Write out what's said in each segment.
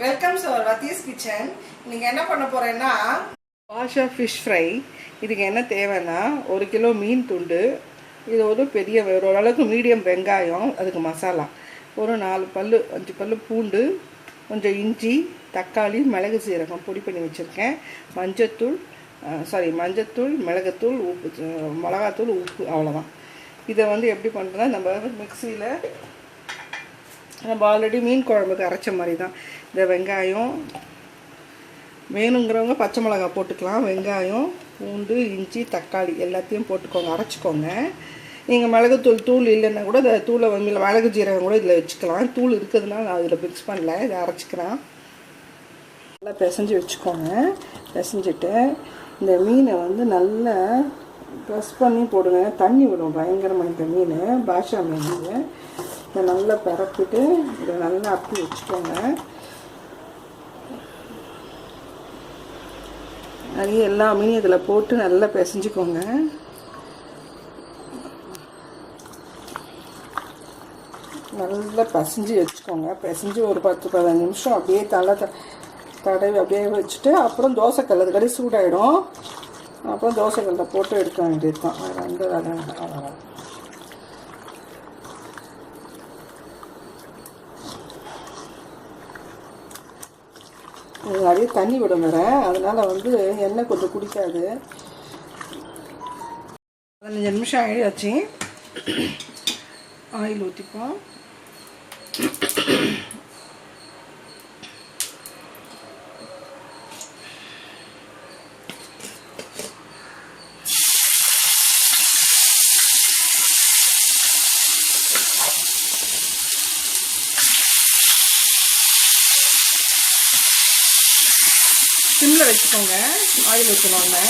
Welcome sir வத்தீஸ் kitchen இன்னைக்கு என்ன பண்ண போறேன்னா பாஷா ஃபிஷ் ஃப்ரை இதுக்கு என்ன தேவைன்னா ஒரு கிலோ மீன் துண்டு இது ஒரு பெரிய ஒரு ஓரளவுக்கு மீடியம் வெங்காயம் அதுக்கு மசாலா. ஒரு நாலு பல் அஞ்சு பல்லு பூண்டு கொஞ்சம் இஞ்சி தக்காளி மிளகு சீரகம் பொடி பண்ணி வச்சுருக்கேன். மஞ்சத்தூள் சாரி மஞ்சத்தூள் மிளகுத்தூள் உப்பு மிளகாத்தூள் உப்பு அவ்வளோதான் இதை வந்து எப்படி பண்ணுறதுனா நம்ம மிக்சியில் நம்ம ஆல்ரெடி மீன் குழம்புக்கு அரைச்ச மாதிரி தான் இந்த வெங்காயம் வேணுங்கிறவங்க பச்சை மிளகாய் போட்டுக்கலாம். வெங்காயம் பூண்டு இஞ்சி தக்காளி எல்லாத்தையும் போட்டுக்கோங்க. அரைச்சிக்கோங்க. நீங்கள் மிளகுத்தூள் தூள் இல்லைன்னா கூட இந்த தூளை வந்து மிளகு ஜீரகம் கூட இதில் வச்சுக்கலாம். தூள் இருக்கிறதுனால நான் இதில் மிக்ஸ் பண்ணல. இதை அரைச்சிக்கிறேன். நல்லா பிசைஞ்சு வச்சுக்கோங்க. பிசைஞ்சிட்டு இந்த மீனை வந்து நல்லா ப்ரெஸ் பண்ணி போடுங்க. தண்ணி விடும் பயங்கரமாக இந்த மீன். பாஷா மீன் இதை நல்லா பரப்பிட்டு இதை நல்லா அப்படி வச்சுக்கோங்க. நிறைய எல்லா மீனையும் இதில் போட்டு நல்லா பிசைஞ்சுக்கோங்க. நல்லா பசைஞ்சு வச்சுக்கோங்க. பிசைஞ்சு ஒரு பத்து பதினஞ்சு நிமிஷம் அப்படியே தலை த தடவி அப்படியே வச்சுட்டு அப்புறம் தோசைக்கல் அது சூடாயிடும். அப்புறம் தோசைக்கல்லில் போட்டு எடுக்க வேண்டியது தான். வேறு எந்த வேலை அப்படியே தண்ணி விடும் வரேன் அதனால் வந்து எண்ணெய் கொஞ்சம் குடிக்காது. பதினஞ்சு நிமிஷம் ஆகிடுச்சு ஆயில் ஊற்றிப்போம் சிம்மில் வச்சுக்கோங்க. ஆயில் ஊற்றணுன்னு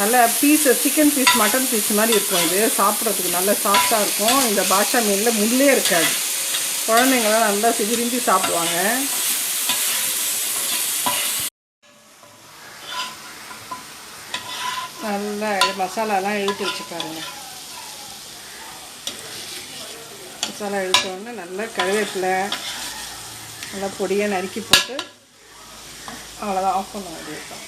நல்ல piece chicken piece mutton piece மாதிரி இருக்கும் இது. சாப்பிட்றதுக்கு நல்லா சாஃப்டாக இருக்கும். இந்த பாஷா மீனில் முள்ளே இருக்காது. குழந்தைங்களாம் நல்லா விரும்பி சாப்பிடுவாங்க. நல்லா இது மசாலாலாம் எழுதி வச்சு மசாலா இழுத்த உடனே நல்லா கருவேப்பிலை நல்லா பொடியாக நறுக்கி போட்டு அவ்வளோதான் ஆஃப் பண்ண வேண்டியதுதான்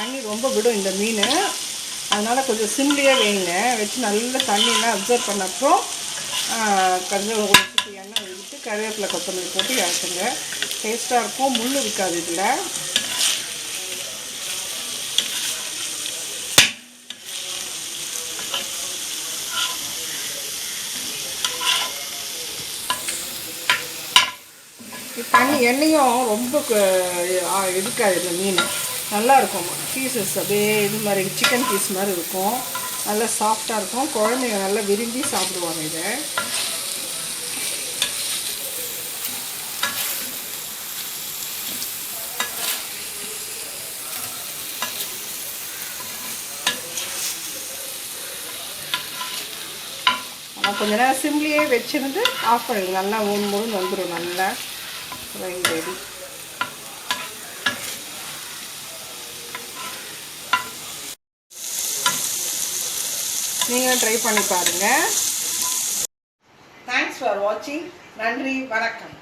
தண்ணி ரொம்ப விடும் இந்த மீன். அதனால் கொஞ்சம் சிம்லியே வைங்க வச்சு நல்ல தண்ணியெலாம் அப்சர்வ் பண்ண அப்புறம் ஆஹ், கொஞ்சம் ஒரு எண்ணெய் விட்டு கருவேப்பிலை கொத்தமல்லி போட்டு இறக்குங்க. டேஸ்ட்டாக இருக்கும். முள் இருக்காது இதில். தண்ணி எண்ணெயும் ரொம்ப எடுக்காது இந்த மீன். நல்லாயிருக்கும். பீசஸ் அப்படியே இது மாதிரி சிக்கன் பீஸ் மாதிரி இருக்கும். நல்லா சாஃப்டாக இருக்கும். குழந்தைங்க நல்லா விரும்பி சாப்பிடுவாங்க இதை. கொஞ்ச நேரம் சிம்லியே வச்சுருந்து ஆஃப் பண்ணிடுங்க. நல்லா மூணு மூணு வந்துடும் நல்லா ரெடி நீங்களும் ட்ரை பண்ணி பாருங்கள் தேங்க்ஸ் ஃபார் வாட்சிங் நன்றி வணக்கம்.